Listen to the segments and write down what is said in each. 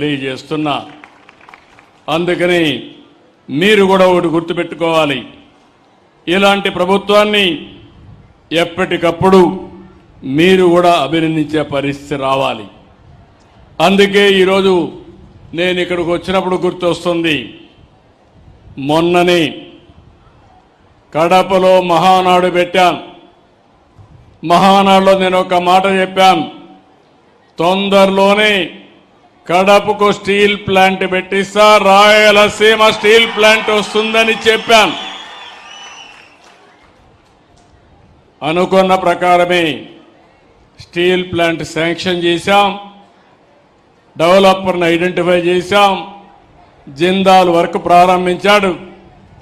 తెలియజేస్తున్నా. అందుకని మీరు కూడా ఒకటి గుర్తుపెట్టుకోవాలి. ఇలాంటి ప్రభుత్వాన్ని ఎప్పటికప్పుడు మీరు కూడా అభినందించే పరిస్థితి రావాలి. అందుకే ఈరోజు నేను ఇక్కడికి వచ్చినప్పుడు గుర్తొస్తుంది. మొన్ననే కడపలో మహానాడు పెట్టాను మహానాడులో నేను ఒక మాట చెప్పాను. తొందరలోనే కడపకు స్టీల్ ప్లాంట్ పెట్టిస్తా రాయలసీమ స్టీల్ ప్లాంట్ వస్తుందని చెప్పాను. అనుకున్న ప్రకారమే స్టీల్ ప్లాంట్ శాంక్షన్ చేశాం డెవలపర్ని ఐడెంటిఫై చేశాం జిందాల్ వర్క్ ప్రారంభించాడు.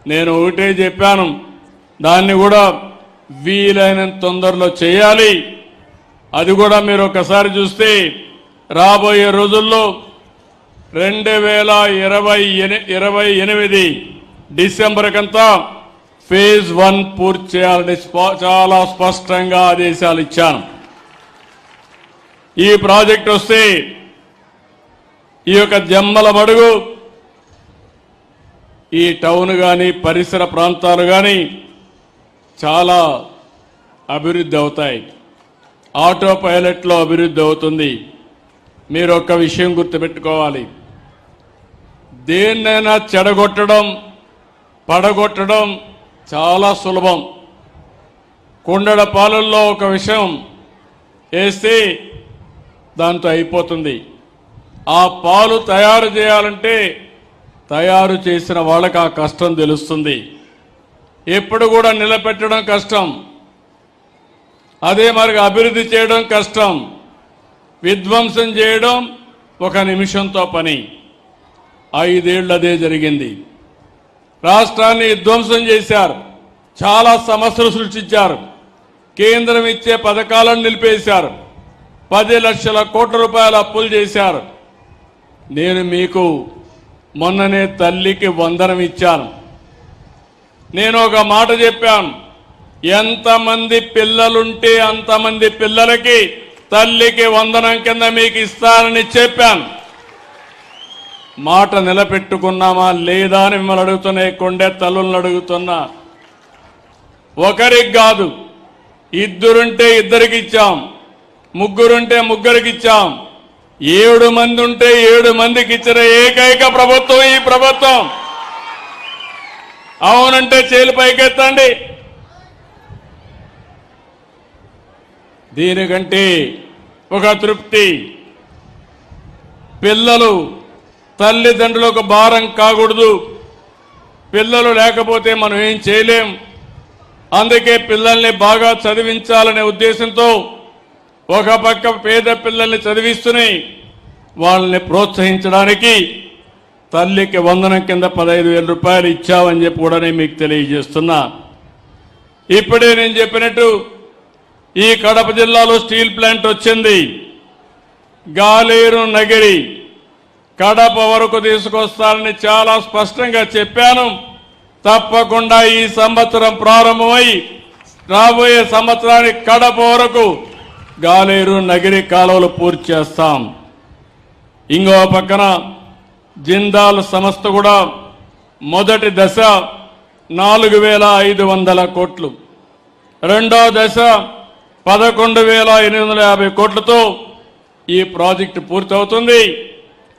నేను ఒకటే చెప్పాను దాన్ని కూడా వీలైనంత తొందరలో చేయాలి. అది కూడా మీరు ఒకసారి చూస్తే రాబోయే రోజుల్లో రెండు వేల ఇరవై ఎని- ఇరవై ఎనిమిది డిసెంబర్ కంతా ఫేజ్ వన్ పూర్తి చేయాలని స్ప- చాలా స్పష్టంగా ఆదేశాలు ఇచ్చాను. ఈ ప్రాజెక్ట్ వస్తే ఈ యొక్క జమ్మల మడుగు ఈ టౌన్ కానీ పరిసర ప్రాంతాలు కానీ చాలా అభివృద్ధి అవుతాయి. ఆటో పైలట్లో అభివృద్ధి అవుతుంది. మీరు ఒక్క విషయం గుర్తుపెట్టుకోవాలి. దేన్నైనా చెడగొట్టడం పడగొట్టడం చాలా సులభం. కుండడ పాలల్లో ఒక విషయం వేస్తే దాంతో అయిపోతుంది. ఆ పాలు తయారు చేయాలంటే తయారు చేసిన వాళ్ళకి ఆ కష్టం తెలుస్తుంది. ఎప్పుడు కూడా నిలబెట్టడం కష్టం. అదే మరి అభివృద్ధి చేయడం కష్టం. విధ్వంసం చేయడం ఒక నిమిషంతో పని. ఐదేళ్ళు అదే జరిగింది. రాష్ట్రాన్ని విధ్వంసం చేశారు. చాలా సమస్యలు సృష్టించారు. కేంద్రం ఇచ్చే పథకాలను నిలిపేశారు. పది లక్షల కోట్ల రూపాయల అప్పులు చేశారు. నేను మీకు మొన్ననే తల్లికి వందనం ఇచ్చాను. నేను ఒక మాట చెప్పాను. ఎంతమంది పిల్లలుంటే అంతమంది పిల్లలకి తల్లికి వందనం కింద మీకు ఇస్తానని చెప్పాను. మాట నిలబెట్టుకున్నామా లేదా అని మిమ్మల్ని అడుగుతున్నా కొండే తల్లులను అడుగుతున్నా. ఒకరికి కాదు ఇద్దరుంటే ఇద్దరికి ఇచ్చాం ముగ్గురుంటే ముగ్గురికి ఇచ్చాం ఏడు మంది ఉంటే ఏడు మందికి ఇచ్చిన ఏకైక ప్రభుత్వం ఈ ప్రభుత్వం. అవునంటే చేలు పైకెత్తండి. దీనికంటే ఒక తృప్తి. పిల్లలు తల్లిదండ్రులకు భారం కాకూడదు. పిల్లలు లేకపోతే మనం ఏం చేయలేం. అందుకే పిల్లల్ని బాగా చదివించాలనే ఉద్దేశంతో ఒక పక్క పేద పిల్లల్ని చదివిస్తూనే వాళ్ళని ప్రోత్సహించడానికి తల్లికి వందనం కింద పదహైదు వేల రూపాయలు ఇచ్చామని చెప్పి కూడా నేను మీకు తెలియజేస్తున్నా. ఇప్పుడే నేను చెప్పినట్టు ఈ కడప జిల్లాలో స్టీల్ ప్లాంట్ వచ్చింది. గాలేరు నగిరి కడప వరకు తీసుకొస్తానని చాలా స్పష్టంగా చెప్పాను. తప్పకుండా ఈ సంవత్సరం ప్రారంభమై రాబోయే సంవత్సరానికి కడప వరకు గాలేరు నగిరి కాలువలు పూర్తి చేస్తాం. ఇంకో పక్కన జిందాల్ సంస్థ కూడా మొదటి దశ నాలుగు వేల ఐదు వందల కోట్లు. రెండో దశ పదకొండు వేల ఎనిమిది వందల యాభై కోట్లతో ఈ ప్రాజెక్టు పూర్తవుతుంది.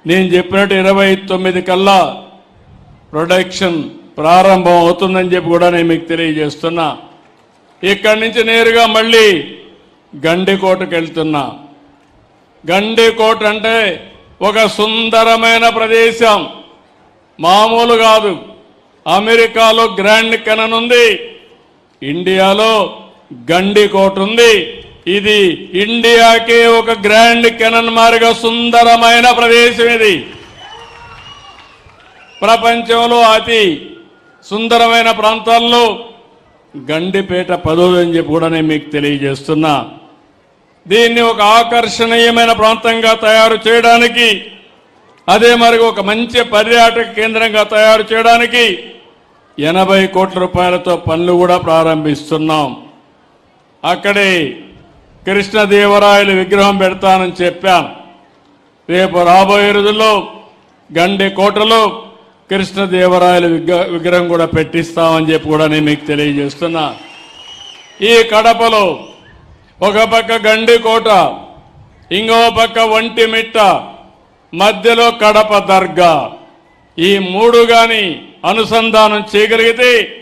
నేను చెప్పినట్టు ఇరవై తొమ్మిది కల్లా ప్రొడక్షన్ ప్రారంభం అవుతుందని చెప్పి కూడా నేను మీకు తెలియజేస్తున్నా. ఇక్కడి నుంచి నేరుగా మళ్ళీ గండికోటకు వెళ్తున్నా. గండికోట అంటే ఒక సుందరమైన ప్రదేశం. మామూలు కాదు. అమెరికాలో గ్రాండ్ కెనన్ ఉంది. ఇండియాలో గండికోట ఉంది. ఇది ఇండియాకే ఒక గ్రాండ్ కెనన్ మార్గ సుందరమైన ప్రదేశం ఇది. ప్రపంచంలో అతి సుందరమైన ప్రాంతాల్లో గండిపేట పదవి అని చెప్పి కూడా నేను మీకు తెలియజేస్తున్నా. దీన్ని ఒక ఆకర్షణీయమైన ప్రాంతంగా తయారు చేయడానికి అదే మరి ఒక మంచి పర్యాటక కేంద్రంగా తయారు చేయడానికి ఎనభై కోట్ల రూపాయలతో పనులు కూడా ప్రారంభిస్తున్నాం. అక్కడే కృష్ణదేవరాయలు విగ్రహం పెడతానని చెప్పాను. రేపు రాబోయే రోజుల్లో గండి కోటలో కృష్ణదేవరాయల విగ్ర- విగ్రహం కూడా పెట్టిస్తామని చెప్పి కూడా నేను మీకు తెలియజేస్తున్నా. ఈ కడపలో ఒక పక్క గండికోట ఇంకో పక్క ఒంటిమిట్ట మధ్యలో కడప దర్గా. ఈ మూడు కానీ అనుసంధానం చేయగలిగితే